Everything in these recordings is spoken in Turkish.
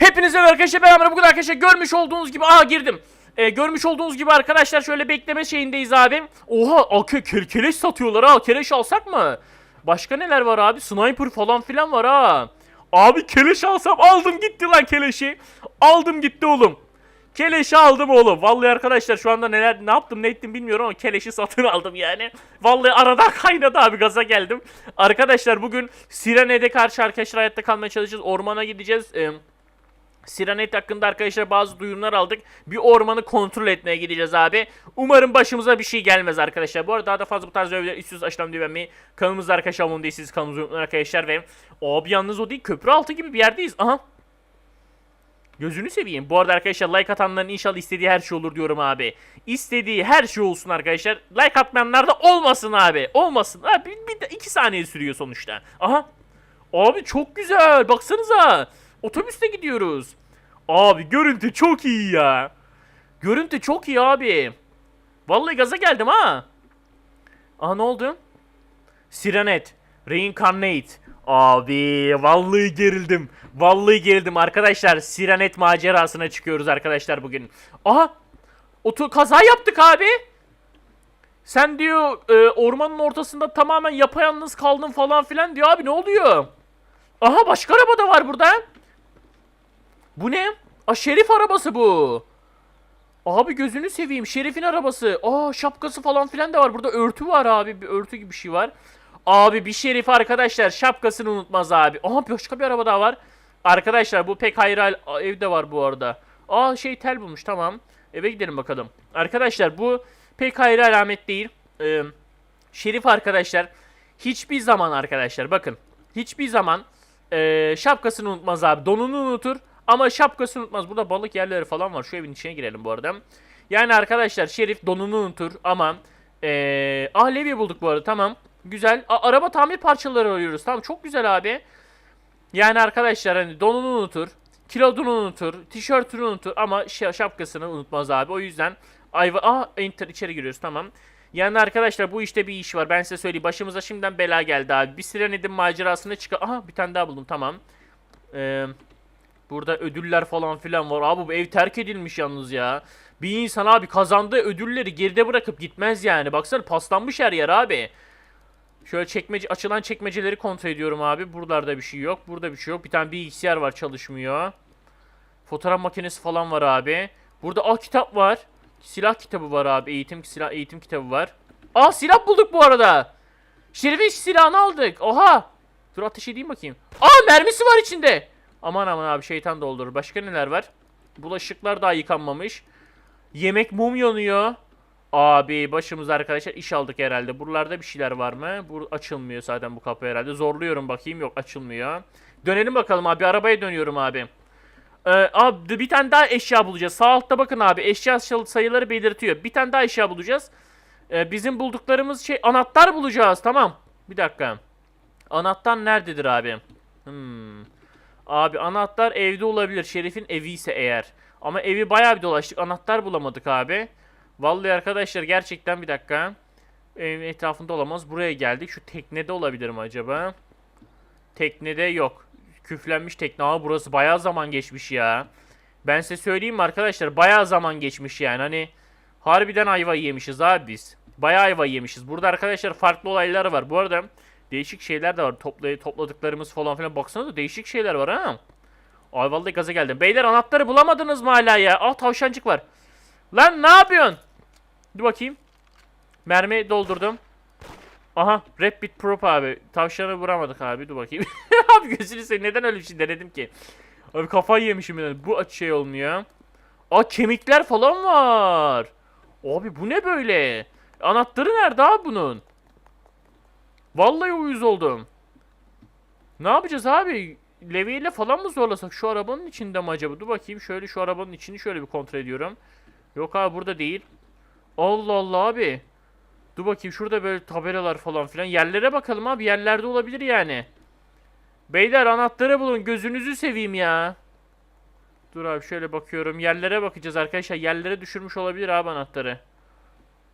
Hepinize arkadaşlar beraber bugün arkadaşlar görmüş olduğunuz gibi aha girdim. Ee, görmüş olduğunuz gibi arkadaşlar şöyle bekleme şeyindeyiz abi. Oha ake ke satıyorlar ha. Keleş alsak mı? Başka neler var abi? Sniper falan filan var ha. Abi keleş alsam aldım gitti lan keleşi. Aldım gitti oğlum. Keleşi aldım oğlum. Vallahi arkadaşlar şu anda neler ne yaptım ne ettim bilmiyorum ama keleşi satın aldım yani. Vallahi aradan kaynadı abi gaza geldim. Arkadaşlar bugün Sirene'de karşı arkadaşlar hayatta kalmaya çalışacağız. Ormana gideceğiz. Ee, Siranet hakkında arkadaşlar bazı duyumlar aldık. Bir ormanı kontrol etmeye gideceğiz abi. Umarım başımıza bir şey gelmez arkadaşlar. Bu arada daha da fazla bu tarz videolar istiyorsanız aşağıdan beğenmeyi. Kanalımızda arkadaşlar abone değilseniz kanalımıza unutmayın arkadaşlar. Ve abi yalnız o değil köprü altı gibi bir yerdeyiz. Aha. Gözünü seveyim. Bu arada arkadaşlar like atanların inşallah istediği her şey olur diyorum abi. İstediği her şey olsun arkadaşlar. Like atmayanlar da olmasın abi. Olmasın. Abi bir, bir, iki saniye sürüyor sonuçta. Aha. Abi çok güzel. Baksanıza. Otobüste gidiyoruz. Abi görüntü çok iyi ya. Görüntü çok iyi abi. Vallahi gaza geldim ha. Aa ne oldu? Sirenet. Reincarnate. Abi vallahi gerildim. Vallahi gerildim arkadaşlar. Sirenet macerasına çıkıyoruz arkadaşlar bugün. Aha. Oto kaza yaptık abi. Sen diyor e, ormanın ortasında tamamen yapayalnız kaldın falan filan diyor abi ne oluyor? Aha başka araba da var burada. Bu ne? Aa şerif arabası bu. Abi gözünü seveyim. Şerif'in arabası. Aa şapkası falan filan da var. Burada örtü var abi. Bir örtü gibi bir şey var. Abi bir şerif arkadaşlar şapkasını unutmaz abi. Aha başka bir araba daha var. Arkadaşlar bu pek hayral evde var bu arada. Aa şey tel bulmuş tamam. Eve gidelim bakalım. Arkadaşlar bu pek hayra alamet değil. Ee, şerif arkadaşlar hiçbir zaman arkadaşlar bakın. Hiçbir zaman ee, şapkasını unutmaz abi. Donunu unutur ama şapkasını unutmaz. Burada balık yerleri falan var. Şu evin içine girelim bu arada. Yani arkadaşlar Şerif donunu unutur ama ee, ah bulduk bu arada tamam. Güzel. A- araba tamir parçaları arıyoruz. Tamam çok güzel abi. Yani arkadaşlar hani donunu unutur. Kilodunu unutur. Tişörtünü unutur ama şapkasını unutmaz abi. O yüzden ayva... Ah enter içeri giriyoruz tamam. Yani arkadaşlar bu işte bir iş var. Ben size söyleyeyim. Başımıza şimdiden bela geldi abi. Bir Sirenid'in macerasına çık... Aha bir tane daha buldum tamam. Eee... Burada ödüller falan filan var. Abi bu ev terk edilmiş yalnız ya. Bir insan abi kazandığı ödülleri geride bırakıp gitmez yani. Baksana paslanmış her yer abi. Şöyle çekmece açılan çekmeceleri kontrol ediyorum abi. Buralarda bir şey yok. Burada bir şey yok. Bir tane bilgisayar var çalışmıyor. Fotoğraf makinesi falan var abi. Burada ah kitap var. Silah kitabı var abi. Eğitim silah eğitim kitabı var. Aa silah bulduk bu arada. Şerif'in silahını aldık. Oha. Dur ateş edeyim bakayım. Aa mermisi var içinde. Aman aman abi şeytan doldurur. Başka neler var? Bulaşıklar daha yıkanmamış. Yemek mum yanıyor. Abi başımız arkadaşlar iş aldık herhalde. Buralarda bir şeyler var mı? Bu açılmıyor zaten bu kapı herhalde. Zorluyorum bakayım. Yok açılmıyor. Dönelim bakalım abi. Arabaya dönüyorum abi. Ee, abi bir tane daha eşya bulacağız. Sağ altta bakın abi. Eşya sayıları belirtiyor. Bir tane daha eşya bulacağız. Ee, bizim bulduklarımız şey anahtar bulacağız. Tamam. Bir dakika. Anahtar nerededir abi? Hmm. Abi anahtar evde olabilir. Şerif'in evi ise eğer. Ama evi bayağı bir dolaştık. Anahtar bulamadık abi. Vallahi arkadaşlar gerçekten bir dakika. Evin etrafında olamaz. Buraya geldik. Şu teknede olabilir mi acaba? Teknede yok. Küflenmiş tekne. Aa burası bayağı zaman geçmiş ya. Ben size söyleyeyim mi arkadaşlar? Bayağı zaman geçmiş yani. Hani harbiden ayva yemişiz abi biz. Bayağı ayva yemişiz. Burada arkadaşlar farklı olaylar var. Bu arada değişik şeyler de var. Topla topladıklarımız falan filan. Baksanıza değişik şeyler var ha. Ay vallahi gaza geldim. Beyler anahtarı bulamadınız mı hala ya? Ah tavşancık var. Lan ne yapıyorsun? Dur bakayım. Mermi doldurdum. Aha Rapid Prop abi. Tavşanı vuramadık abi. Dur bakayım. abi gözünü seveyim. Neden öyle bir şey denedim ki? Abi kafayı yemişim ben. Bu şey olmuyor. Aa kemikler falan var. Abi bu ne böyle? Anahtarı nerede abi bunun? Vallahi uyuz oldum. Ne yapacağız abi? Levyeyle falan mı zorlasak? Şu arabanın içinde mi acaba? Dur bakayım şöyle şu arabanın içini şöyle bir kontrol ediyorum. Yok abi burada değil. Allah Allah abi. Dur bakayım şurada böyle tabelalar falan filan. Yerlere bakalım abi. Yerlerde olabilir yani. Beyler anahtarı bulun. Gözünüzü seveyim ya. Dur abi şöyle bakıyorum. Yerlere bakacağız arkadaşlar. Yerlere düşürmüş olabilir abi anahtarı.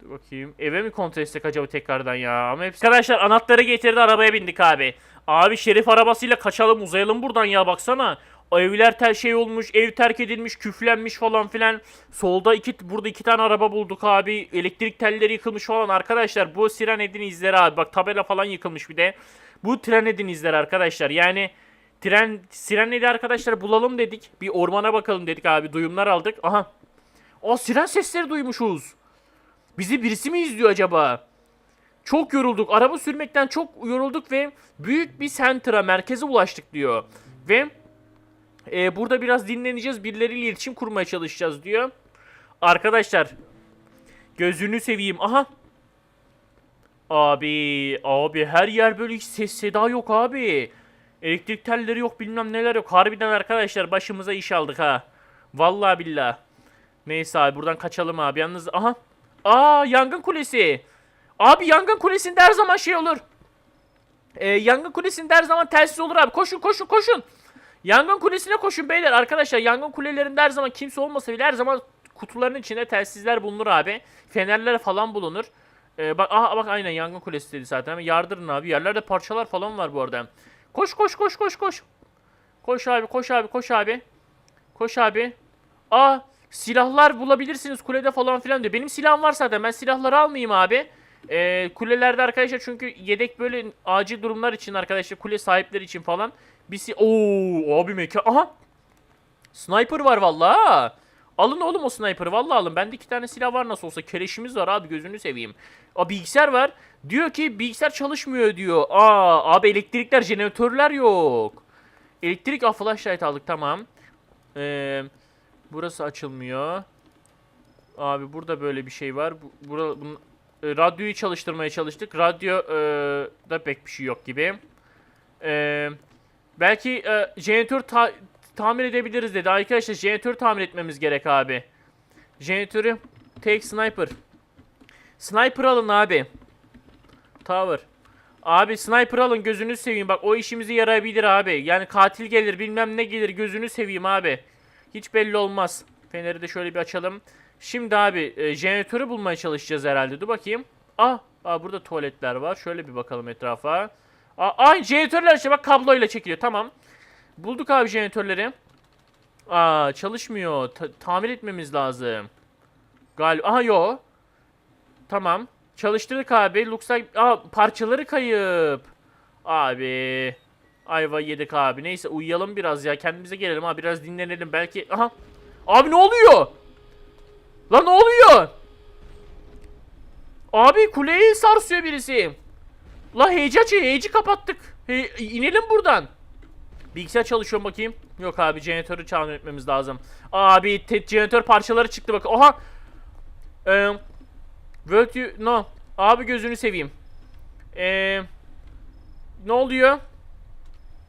Dur bakayım. Eve mi kontrol etsek acaba tekrardan ya? Ama hepsi... Arkadaşlar anahtarı getirdi arabaya bindik abi. Abi şerif arabasıyla kaçalım uzayalım buradan ya baksana. Evler ter şey olmuş, ev terk edilmiş, küflenmiş falan filan. Solda iki burada iki tane araba bulduk abi. Elektrik telleri yıkılmış falan arkadaşlar. Bu Sirened'in izleri abi. Bak tabela falan yıkılmış bir de. Bu Sirened'in izleri arkadaşlar. Yani tren Sirened'i arkadaşlar bulalım dedik. Bir ormana bakalım dedik abi. Duyumlar aldık. Aha. Aa siren sesleri duymuşuz. Bizi birisi mi izliyor acaba? Çok yorulduk. Araba sürmekten çok yorulduk ve büyük bir center'a, merkeze ulaştık diyor. Ve e, burada biraz dinleneceğiz. Birileriyle iletişim kurmaya çalışacağız diyor. Arkadaşlar gözünü seveyim. Aha. Abi, abi her yer böyle hiç ses seda yok abi. Elektrik telleri yok bilmem neler yok. Harbiden arkadaşlar başımıza iş aldık ha. Vallahi billah. Neyse abi buradan kaçalım abi. Yalnız aha. Aa yangın kulesi. Abi yangın kulesinde her zaman şey olur. Ee, yangın kulesinde her zaman telsiz olur abi. Koşun koşun koşun. Yangın kulesine koşun beyler. Arkadaşlar yangın kulelerinde her zaman kimse olmasa bile her zaman kutuların içinde telsizler bulunur abi. Fenerler falan bulunur. Ee, bak aha bak aynen yangın kulesi dedi zaten. Yardırın abi. Yerlerde parçalar falan var bu arada. Koş koş koş koş koş. Koş abi koş abi koş abi. Koş abi. Aa silahlar bulabilirsiniz kulede falan filan diyor. Benim silahım var zaten. Ben silahları almayayım abi. Ee, kulelerde arkadaşlar çünkü yedek böyle acil durumlar için arkadaşlar kule sahipleri için falan. Bir si Oo abi mekan. Aha. Sniper var vallahi. Alın oğlum o sniper'ı vallahi alın. Bende iki tane silah var nasıl olsa. Keleşimiz var abi gözünü seveyim. Aa bilgisayar var. Diyor ki bilgisayar çalışmıyor diyor. Aa abi elektrikler jeneratörler yok. Elektrik ah flashlight aldık tamam. Ee, burası açılmıyor. Abi burada böyle bir şey var. Bu, bura, bunun- e, radyoyu çalıştırmaya çalıştık. Radyo e, da pek bir şey yok gibi. E, belki e, jeneratör ta- tamir edebiliriz dedi. Arkadaşlar jeneratör tamir etmemiz gerek abi. Jeneratörü take sniper. Sniper alın abi. Tower. Abi sniper alın gözünü seveyim bak o işimizi yarayabilir abi. Yani katil gelir bilmem ne gelir gözünü seveyim abi. Hiç belli olmaz. Feneri de şöyle bir açalım. Şimdi abi e, jeneratörü bulmaya çalışacağız herhalde. Dur bakayım. Ah, ah burada tuvaletler var. Şöyle bir bakalım etrafa. Aa, ay jeneratörler işte bak kabloyla çekiliyor. Tamam. Bulduk abi jeneratörleri. Aa çalışmıyor. Ta- tamir etmemiz lazım. Galiba. Aha yo. Tamam. Çalıştırdık abi. Lux'a Aa parçaları kayıp. Abi. Ayva yedik abi. Neyse uyuyalım biraz ya. Kendimize gelelim abi. Biraz dinlenelim. Belki. Aha. Abi ne oluyor? Lan ne oluyor? Abi kuleyi sarsıyor birisi. La heyeci açıyor. Heyeci kapattık. He, inelim buradan. Bilgisayar çalışıyor bakayım. Yok abi jeneratörü tamir etmemiz lazım. Abi jeneratör parçaları çıktı bak. Oha. Eee World. No. Abi gözünü seveyim. Eee... Ne oluyor?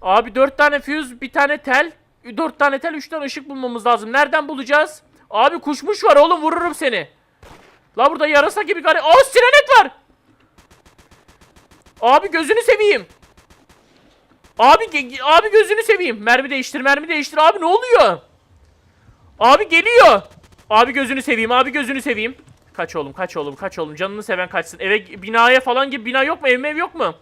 Abi dört tane fuse, bir tane tel. Dört tane tel, üç tane ışık bulmamız lazım. Nereden bulacağız? Abi kuşmuş var oğlum vururum seni. La burada yarasa gibi gari... Aa sirenet var! Abi gözünü seveyim. Abi abi gözünü seveyim. Mermi değiştir, mermi değiştir. Abi ne oluyor? Abi geliyor. Abi gözünü seveyim, abi gözünü seveyim. Kaç oğlum, kaç oğlum, kaç oğlum. Canını seven kaçsın. Eve, binaya falan gibi bina yok mu? Ev ev yok mu?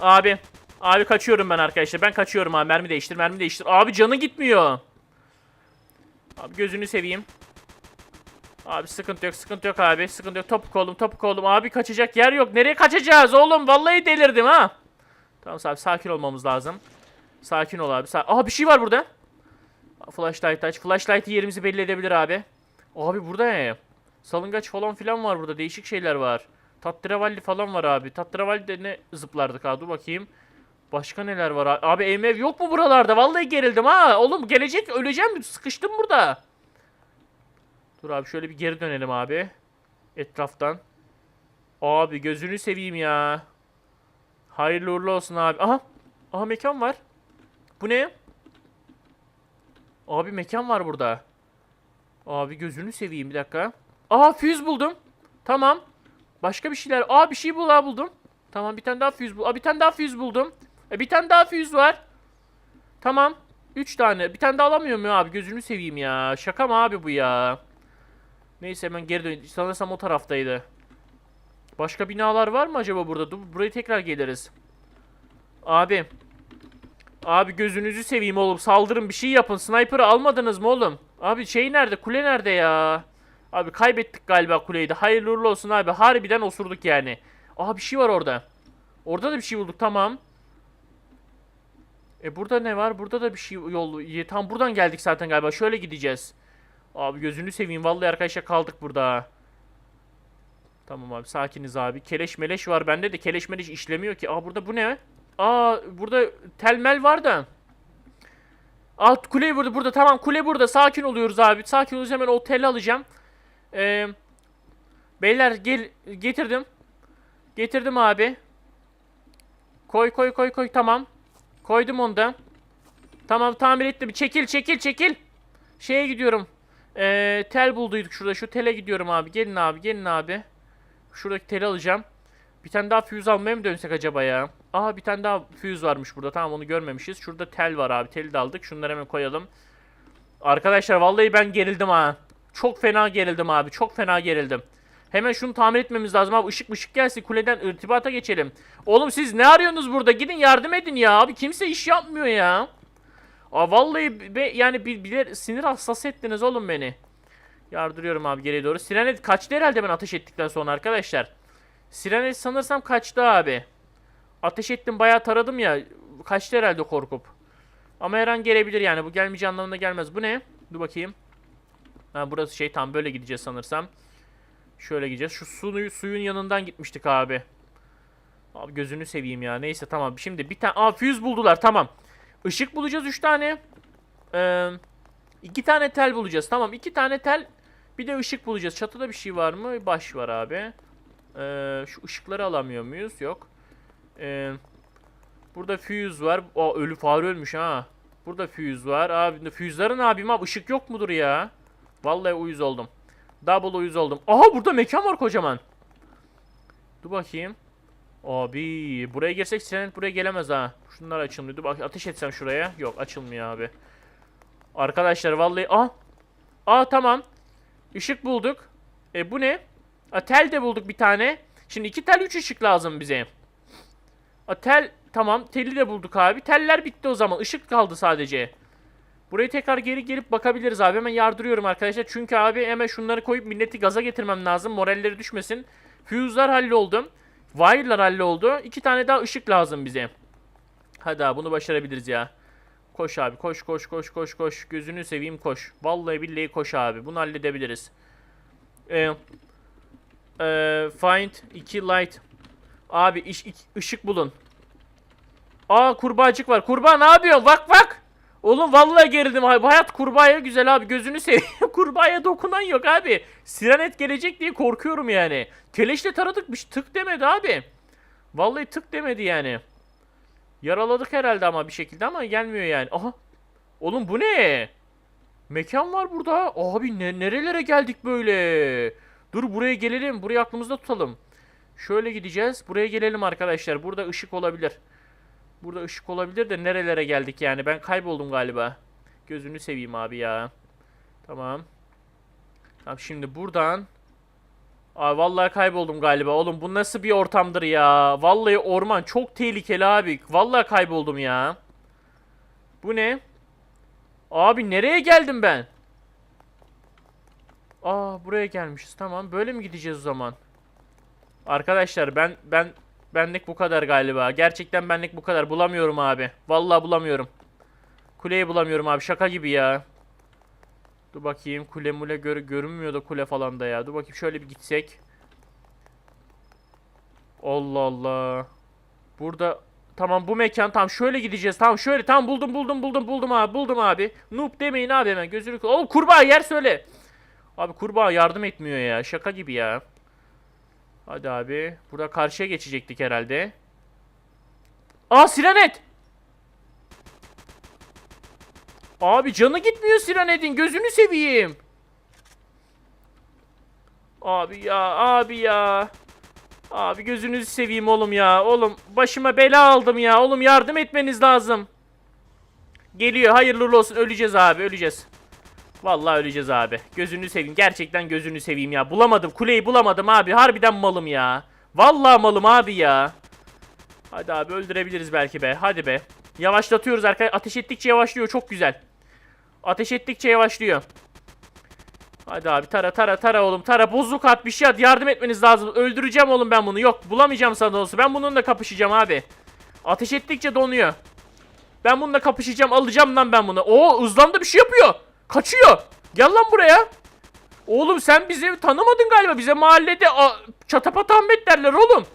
Abi. Abi kaçıyorum ben arkadaşlar. Ben kaçıyorum abi. Mermi değiştir, mermi değiştir. Abi canı gitmiyor. Abi gözünü seveyim. Abi sıkıntı yok, sıkıntı yok abi. Sıkıntı yok. Topuk oğlum, topuk oğlum. Abi kaçacak yer yok. Nereye kaçacağız oğlum? Vallahi delirdim ha. Tamam abi sakin olmamız lazım. Sakin ol abi. Sa Aha bir şey var burada. Flashlight aç. Flashlight yerimizi belli edebilir abi. Abi burada ne? Salıngaç falan filan var burada. Değişik şeyler var. Tatravalli falan var abi. Tatravalli'de ne zıplardık abi. Dur bakayım. Başka neler var abi? Abi ev yok mu buralarda? Vallahi gerildim ha. Oğlum gelecek öleceğim. Sıkıştım burada. Dur abi şöyle bir geri dönelim abi. Etraftan. Abi gözünü seveyim ya. Hayırlı uğurlu olsun abi. Aha. Aha mekan var. Bu ne? Abi mekan var burada. Abi gözünü seveyim bir dakika. Aa füz buldum. Tamam. Başka bir şeyler. Aa bir şey bul buldum. Tamam bir tane daha füz bul. Aa bir tane daha füz buldum. E bir tane daha füz var. Tamam. Üç tane. Bir tane daha alamıyorum ya abi. Gözünü seveyim ya. Şaka mı abi bu ya? Neyse hemen geri dön. Sanırsam o taraftaydı. Başka binalar var mı acaba burada? Dur buraya tekrar geliriz. Abi. Abi gözünüzü seveyim oğlum. Saldırın bir şey yapın. Sniper'ı almadınız mı oğlum? Abi şey nerede? Kule nerede ya? Abi kaybettik galiba kuleyi de. Hayırlı uğurlu olsun abi. Harbiden osurduk yani. Aha bir şey var orada. Orada da bir şey bulduk tamam. E burada ne var? Burada da bir şey yol. Tam buradan geldik zaten galiba. Şöyle gideceğiz. Abi gözünü seveyim. Vallahi arkadaşlar kaldık burada. Tamam abi sakiniz abi. Keleş meleş var bende de keleş meleş işlemiyor ki. Aa burada bu ne? Aa burada telmel var da. Aa kule burada burada tamam kule burada sakin oluyoruz abi. Sakin oluyoruz hemen o teli alacağım. Ee, beyler gel getirdim. Getirdim abi. Koy koy koy koy tamam. Koydum onu da. Tamam tamir ettim. Çekil çekil çekil. Şeye gidiyorum. Ee, tel bulduyduk şurada. Şu tele gidiyorum abi. Gelin abi gelin abi. Şuradaki teli alacağım. Bir tane daha füze almaya mı dönsek acaba ya? Aha bir tane daha füze varmış burada. Tamam onu görmemişiz. Şurada tel var abi. Teli de aldık. Şunları hemen koyalım. Arkadaşlar vallahi ben gerildim ha. Çok fena gerildim abi. Çok fena gerildim. Hemen şunu tamir etmemiz lazım abi. Işık ışık gelsin. Kuleden irtibata geçelim. Oğlum siz ne arıyorsunuz burada? Gidin yardım edin ya. Abi kimse iş yapmıyor ya. Aa vallahi be, yani bir, bir sinir hassas ettiniz oğlum beni. Yardırıyorum abi geriye doğru. Sirenet kaçtı herhalde ben ateş ettikten sonra arkadaşlar. Sirenet sanırsam kaçtı abi. Ateş ettim bayağı taradım ya. Kaçtı herhalde korkup. Ama her an gelebilir yani. Bu gelmeyeceği anlamına gelmez. Bu ne? Dur bakayım. Ha burası şey tam böyle gideceğiz sanırsam. Şöyle gideceğiz. Şu suyu, suyun yanından gitmiştik abi. Abi gözünü seveyim ya. Neyse tamam. Şimdi bir tane... Aa füze buldular tamam. Işık bulacağız 3 tane. Ee, iki tane tel bulacağız. Tamam iki tane tel. Bir de ışık bulacağız. Çatıda bir şey var mı? Baş var abi. Ee, şu ışıkları alamıyor muyuz? Yok. Ee, burada füze var. Aa ölü fare ölmüş ha. Burada füze var. Abi füzlerin abim abi ışık yok mudur ya? Vallahi uyuz oldum. Double uyuz oldum. Aha burada mekan var kocaman. Dur bakayım. Abi buraya girsek Senet buraya gelemez ha. Şunlar açılmıyor. Dur bak ateş etsem şuraya. Yok açılmıyor abi. Arkadaşlar vallahi ah. Aa tamam. Işık bulduk. E bu ne? A, tel de bulduk bir tane. Şimdi iki tel üç ışık lazım bize. A, tel tamam teli de bulduk abi. Teller bitti o zaman. Işık kaldı sadece. Buraya tekrar geri gelip bakabiliriz abi. Hemen yardırıyorum arkadaşlar. Çünkü abi hemen şunları koyup milleti gaza getirmem lazım. Moralleri düşmesin. Fuse'lar halloldu. Wire'lar halloldu. İki tane daha ışık lazım bize. Hadi abi bunu başarabiliriz ya. Koş abi koş koş koş koş koş. Gözünü seveyim koş. Vallahi billahi koş abi. Bunu halledebiliriz. Ee, ee, find 2 light. Abi iş, ışık bulun. Aa kurbağacık var. Kurbağa ne yapıyorsun? Bak bak. Oğlum vallahi gerildim abi. Hayat kurbağaya güzel abi. Gözünü seveyim. kurbağaya dokunan yok abi. Sirenet gelecek diye korkuyorum yani. Keleşle taradık bir şey tık demedi abi. Vallahi tık demedi yani. Yaraladık herhalde ama bir şekilde ama gelmiyor yani. Aha. Oğlum bu ne? Mekan var burada. Abi ne, nerelere geldik böyle? Dur buraya gelelim. Burayı aklımızda tutalım. Şöyle gideceğiz. Buraya gelelim arkadaşlar. Burada ışık olabilir. Burada ışık olabilir de nerelere geldik yani. Ben kayboldum galiba. Gözünü seveyim abi ya. Tamam. Tamam şimdi buradan. Aa vallahi kayboldum galiba. Oğlum bu nasıl bir ortamdır ya? Vallahi orman çok tehlikeli abi. Vallahi kayboldum ya. Bu ne? Abi nereye geldim ben? Aa buraya gelmişiz. Tamam. Böyle mi gideceğiz o zaman? Arkadaşlar ben ben benlik bu kadar galiba. Gerçekten benlik bu kadar. Bulamıyorum abi. Vallahi bulamıyorum. Kuleyi bulamıyorum abi. Şaka gibi ya. Dur bakayım. Kule mule gör görünmüyor da kule falan da ya. Dur bakayım şöyle bir gitsek. Allah Allah. Burada tamam bu mekan tamam şöyle gideceğiz. Tamam şöyle tamam buldum buldum buldum buldum abi. Buldum abi. Noob demeyin abi hemen gözünü. Oğlum kurbağa yer söyle. Abi kurbağa yardım etmiyor ya. Şaka gibi ya. Hadi abi. Burada karşıya geçecektik herhalde. Aa sirenet. Abi canı gitmiyor sirenedin. Gözünü seveyim. Abi ya abi ya. Abi gözünüzü seveyim oğlum ya. Oğlum başıma bela aldım ya. Oğlum yardım etmeniz lazım. Geliyor hayırlı olsun. Öleceğiz abi öleceğiz. Vallahi öleceğiz abi. Gözünü seveyim. Gerçekten gözünü seveyim ya. Bulamadım. Kuleyi bulamadım abi. Harbiden malım ya. Vallahi malım abi ya. Hadi abi öldürebiliriz belki be. Hadi be. Yavaşlatıyoruz arkadaşlar. Ateş ettikçe yavaşlıyor. Çok güzel. Ateş ettikçe yavaşlıyor. Hadi abi tara tara tara oğlum tara bozuk at bir şey at yardım etmeniz lazım öldüreceğim oğlum ben bunu yok bulamayacağım sana olsun ben bununla kapışacağım abi Ateş ettikçe donuyor Ben bununla kapışacağım alacağım lan ben bunu Oo hızlandı bir şey yapıyor Kaçıyor gel lan buraya Oğlum sen bizi tanımadın galiba bize mahallede çatapat Ahmet derler oğlum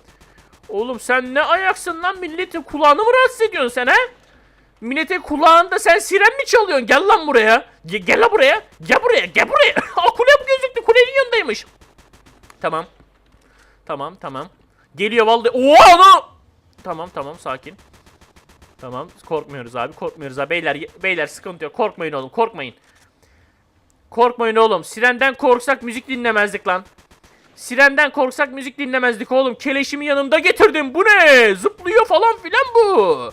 Oğlum sen ne ayaksın lan milletin kulağını mı rahatsız ediyorsun sen he Milletin kulağında sen siren mi çalıyorsun? Gel lan buraya. Ge- gel lan buraya. Gel buraya. Gel buraya. Aa kule gözüktü. Kulenin yanındaymış. Tamam. Tamam tamam. Geliyor vallahi. Oha ana. Tamam tamam sakin. Tamam korkmuyoruz abi korkmuyoruz abi. Beyler beyler sıkıntı yok. Korkmayın oğlum korkmayın. Korkmayın oğlum. Sirenden korksak müzik dinlemezdik lan. Sirenden korksak müzik dinlemezdik oğlum. Keleşimi yanımda getirdim. Bu ne? Zıplıyor falan filan bu.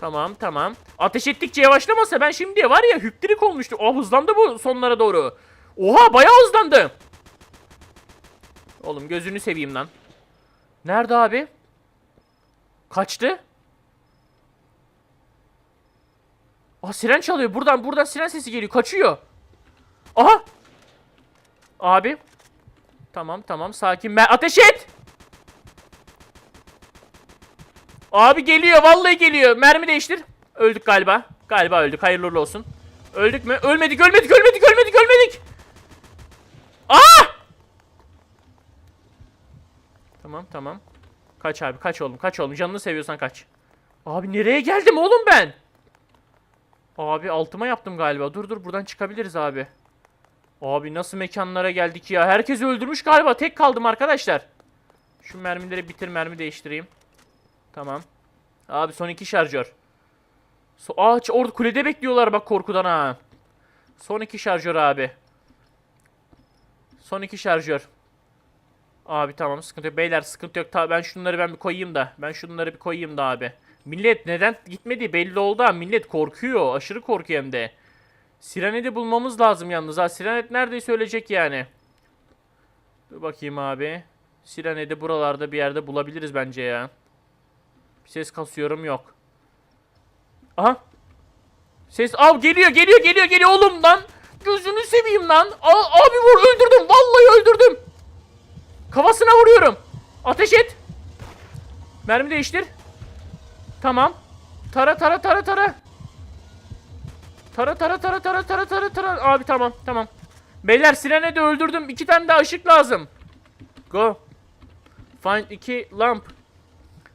Tamam tamam. Ateş ettikçe yavaşlamasa ben şimdi var ya hüptirik olmuştu. Oh hızlandı bu sonlara doğru. Oha bayağı hızlandı. Oğlum gözünü seveyim lan. Nerede abi? Kaçtı? Aa siren çalıyor. Buradan buradan siren sesi geliyor. Kaçıyor. Aha. Abi. Tamam tamam sakin. Ben ateş et. Abi geliyor vallahi geliyor. Mermi değiştir. Öldük galiba. Galiba öldük. Hayırlı olsun. Öldük mü? Ölmedik, ölmedik, ölmedik, ölmedik, ölmedik. Aa! Tamam, tamam. Kaç abi, kaç oğlum, kaç oğlum. Canını seviyorsan kaç. Abi nereye geldim oğlum ben? Abi altıma yaptım galiba. Dur dur buradan çıkabiliriz abi. Abi nasıl mekanlara geldik ya. Herkesi öldürmüş galiba. Tek kaldım arkadaşlar. Şu mermileri bitir mermi değiştireyim. Tamam. Abi son iki şarjör. So Aa orada kulede bekliyorlar bak korkudan ha. Son iki şarjör abi. Son iki şarjör. Abi tamam sıkıntı yok. Beyler sıkıntı yok. Ta ben şunları ben bir koyayım da. Ben şunları bir koyayım da abi. Millet neden gitmedi belli oldu ha. Millet korkuyor. Aşırı korkuyor hem de. Sirenet'i bulmamız lazım yalnız ha. Sirenet neredeyse ölecek yani. Dur bakayım abi. Sirenet'i buralarda bir yerde bulabiliriz bence ya. Bir ses kasıyorum yok. Aha. Ses al geliyor geliyor geliyor geliyor oğlum lan. Gözünü seveyim lan. Al, abi vur öldürdüm. Vallahi öldürdüm. Kafasına vuruyorum. Ateş et. Mermi değiştir. Tamam. Tara tara tara tara. Tara tara tara tara tara tara tara. Abi tamam tamam. Beyler sirene de öldürdüm. İki tane daha ışık lazım. Go. Find iki lamp.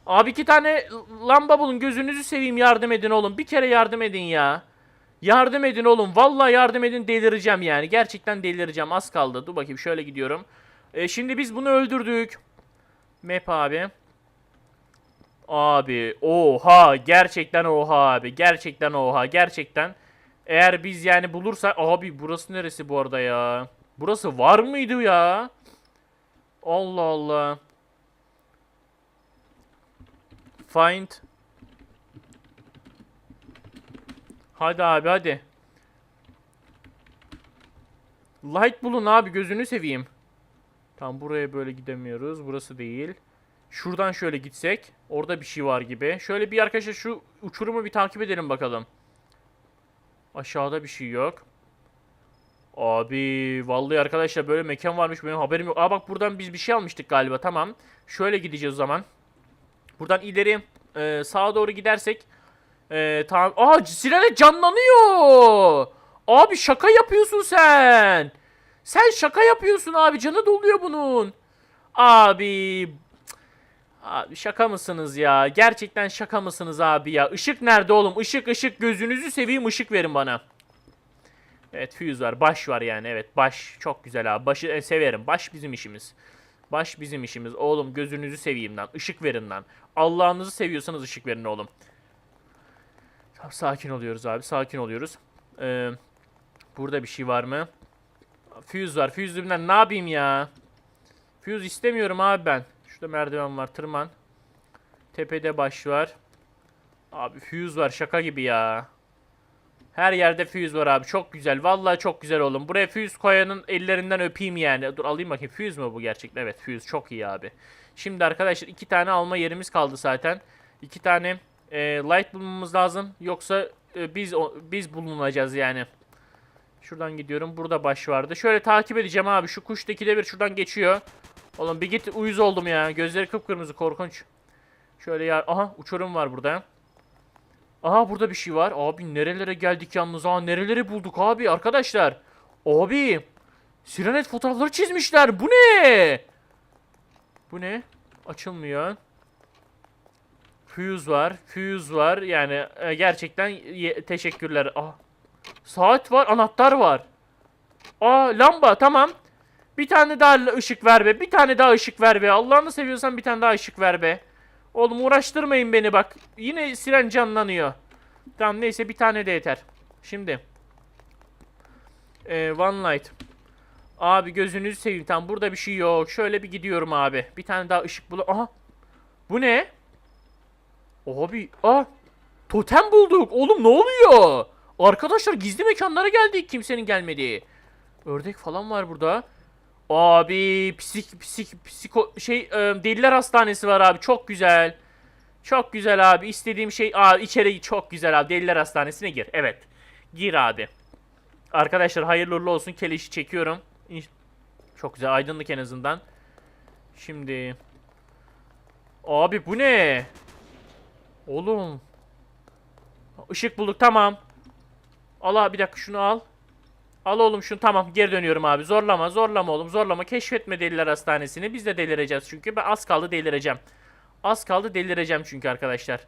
Abi iki tane lamba bulun gözünüzü seveyim yardım edin oğlum. Bir kere yardım edin ya. Yardım edin oğlum. Vallahi yardım edin delireceğim yani. Gerçekten delireceğim. Az kaldı. Dur bakayım şöyle gidiyorum. E, şimdi biz bunu öldürdük. Map abi. Abi oha gerçekten oha abi. Gerçekten oha gerçekten. Eğer biz yani bulursak abi burası neresi bu arada ya? Burası var mıydı ya? Allah Allah. Find. Hadi abi hadi. Light bulun abi gözünü seveyim. Tam buraya böyle gidemiyoruz. Burası değil. Şuradan şöyle gitsek. Orada bir şey var gibi. Şöyle bir arkadaşlar şu uçurumu bir takip edelim bakalım. Aşağıda bir şey yok. Abi vallahi arkadaşlar böyle mekan varmış benim haberim yok. Aa bak buradan biz bir şey almıştık galiba tamam. Şöyle gideceğiz o zaman. Buradan ileri e, sağa doğru gidersek e, tamam. Aa sirene canlanıyor. Abi şaka yapıyorsun sen. Sen şaka yapıyorsun abi. Canı doluyor bunun. Abi Abi şaka mısınız ya? Gerçekten şaka mısınız abi ya? Işık nerede oğlum? Işık ışık gözünüzü seveyim ışık verin bana. Evet fuse var. Baş var yani. Evet baş. Çok güzel abi. Başı e, severim. Baş bizim işimiz. Baş bizim işimiz. Oğlum gözünüzü seveyim lan. Işık verin lan. Allah'ınızı seviyorsanız ışık verin oğlum. Sakin oluyoruz abi. Sakin oluyoruz. Ee, burada bir şey var mı? Fuse var. Düğümden ne yapayım ya? Fuse istemiyorum abi ben. Şurada merdiven var. Tırman. Tepede baş var. Abi fuse var. Şaka gibi ya. Her yerde fuse var abi. Çok güzel. Vallahi çok güzel oğlum. Buraya fuse koyanın ellerinden öpeyim yani. Dur alayım bakayım. Fuse mu bu gerçekten? Evet fuse. Çok iyi abi. Şimdi arkadaşlar iki tane alma yerimiz kaldı zaten. İki tane e, light bulmamız lazım. Yoksa e, biz o- biz bulunacağız yani. Şuradan gidiyorum. Burada baş vardı. Şöyle takip edeceğim abi. Şu kuştaki de bir şuradan geçiyor. Oğlum bir git uyuz oldum ya. Gözleri kıpkırmızı korkunç. Şöyle ya. Aha uçurum var burada. Aha burada bir şey var. Abi nerelere geldik yalnız. Aa nereleri bulduk abi arkadaşlar. Abi. Sirenet fotoğrafları çizmişler. Bu ne? Bu ne? Açılmıyor. Fuse var. Fuse var. Yani e, gerçekten teşekkürler. Ah. Saat var. Anahtar var. Aa lamba tamam. Bir tane daha ışık ver be. Bir tane daha ışık ver be. Allah'ını seviyorsan bir tane daha ışık ver be. Oğlum uğraştırmayın beni bak. Yine siren canlanıyor. Tamam neyse bir tane de yeter. Şimdi. Ee, one light. Abi gözünüzü seveyim. Tamam burada bir şey yok. Şöyle bir gidiyorum abi. Bir tane daha ışık bul. Aha. Bu ne? Abi. Aa. Totem bulduk. Oğlum ne oluyor? Arkadaşlar gizli mekanlara geldik kimsenin gelmediği. Ördek falan var burada. Abi psik psik psiko şey e, deliler hastanesi var abi çok güzel. Çok güzel abi istediğim şey aa içeri çok güzel abi deliler hastanesine gir. Evet. Gir abi. Arkadaşlar hayırlı uğurlu olsun keleşi çekiyorum. Çok güzel aydınlık en azından. Şimdi Abi bu ne? Oğlum. Işık bulduk tamam. Al abi bir dakika şunu al. Al oğlum şunu tamam geri dönüyorum abi. Zorlama zorlama oğlum zorlama. Keşfetme deliler hastanesini. Biz de delireceğiz çünkü. Ben az kaldı delireceğim. Az kaldı delireceğim çünkü arkadaşlar.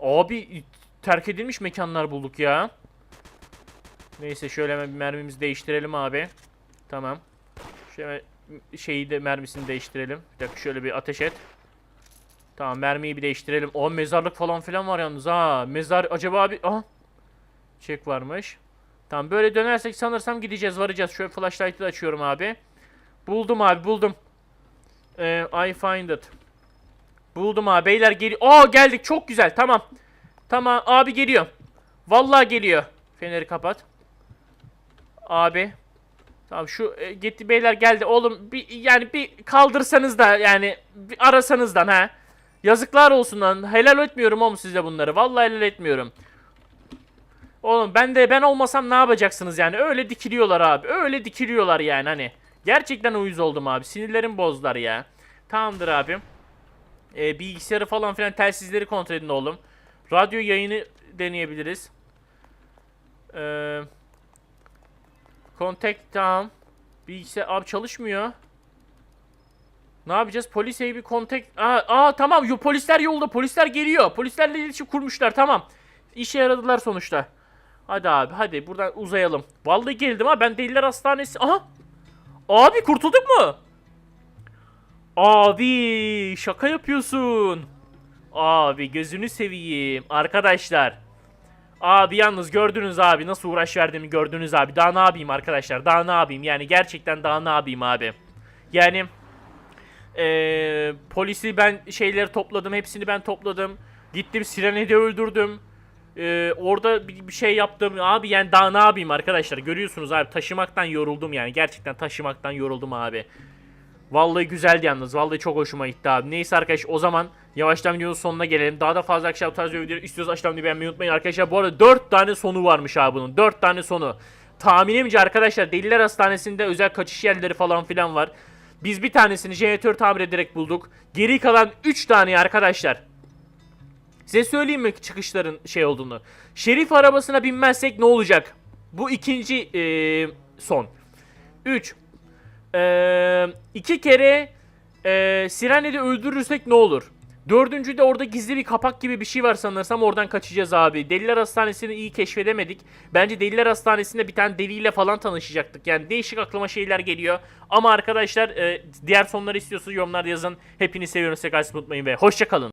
Abi terk edilmiş mekanlar bulduk ya. Neyse şöyle bir mermimizi değiştirelim abi. Tamam. Şöyle şeyi de mermisini değiştirelim. Bir dakika şöyle bir ateş et. Tamam mermiyi bir değiştirelim. O mezarlık falan filan var yalnız ha. Mezar acaba abi... Aha. Çek varmış. Tamam böyle dönersek sanırsam gideceğiz varacağız. Şöyle flashlight'ı da açıyorum abi. Buldum abi buldum. Ee, I find it. Buldum abi beyler geliyor. Aa geldik çok güzel tamam. Tamam abi geliyor. Vallahi geliyor. Feneri kapat. Abi. Tamam şu e, gitti beyler geldi oğlum bir yani bir kaldırsanız da yani bir arasanızdan ha. Yazıklar olsun lan. Helal etmiyorum oğlum size bunları. Vallahi helal etmiyorum. Oğlum ben de ben olmasam ne yapacaksınız yani? Öyle dikiliyorlar abi. Öyle dikiliyorlar yani hani. Gerçekten uyuz oldum abi. Sinirlerim bozdular ya. Tamamdır abi. Ee, bilgisayarı falan filan telsizleri kontrol edin oğlum. Radyo yayını deneyebiliriz. Ee, contact tamam. Bilgisayar abi çalışmıyor. Ne yapacağız? Polis bir contact. Aa, aa tamam. Yo, polisler yolda. Polisler geliyor. Polislerle iletişim kurmuşlar. Tamam. İşe yaradılar sonuçta. Hadi abi hadi buradan uzayalım. Vallahi geldim ha ben deliler hastanesi. Aha. Abi kurtulduk mu? Abi şaka yapıyorsun. Abi gözünü seveyim. Arkadaşlar. Abi yalnız gördünüz abi nasıl uğraş verdiğimi gördünüz abi. Daha ne yapayım arkadaşlar? Daha ne yapayım? Yani gerçekten daha ne yapayım abi? Yani eee, polisi ben şeyleri topladım. Hepsini ben topladım. Gittim Siren'i de öldürdüm. Eee, orada bir, bir şey yaptım. Abi yani daha ne yapayım arkadaşlar? Görüyorsunuz abi taşımaktan yoruldum yani. Gerçekten taşımaktan yoruldum abi. Vallahi güzeldi yalnız. Vallahi çok hoşuma gitti abi. Neyse arkadaş o zaman yavaştan videonun sonuna gelelim. Daha da fazla akşam tarzı videoları istiyorsanız aşağıdan beğenmeyi unutmayın arkadaşlar. Bu arada 4 tane sonu varmış abi bunun. 4 tane sonu. Tahminimce arkadaşlar Deliler Hastanesi'nde özel kaçış yerleri falan filan var. Biz bir tanesini jeneratör tamir ederek bulduk. Geri kalan 3 tane arkadaşlar. Size söyleyeyim mi çıkışların şey olduğunu? Şerif arabasına binmezsek ne olacak? Bu ikinci eee, son. 3. Ee, iki kere e, Siren'i de öldürürsek ne olur? Dördüncü de orada gizli bir kapak gibi bir şey var sanırsam oradan kaçacağız abi. Deliler Hastanesi'ni iyi keşfedemedik. Bence Deliler Hastanesi'nde bir tane deliyle falan tanışacaktık. Yani değişik aklıma şeyler geliyor. Ama arkadaşlar e, diğer sonları istiyorsanız yorumlarda yazın. Hepinizi seviyorum. Size karşı unutmayın ve hoşçakalın.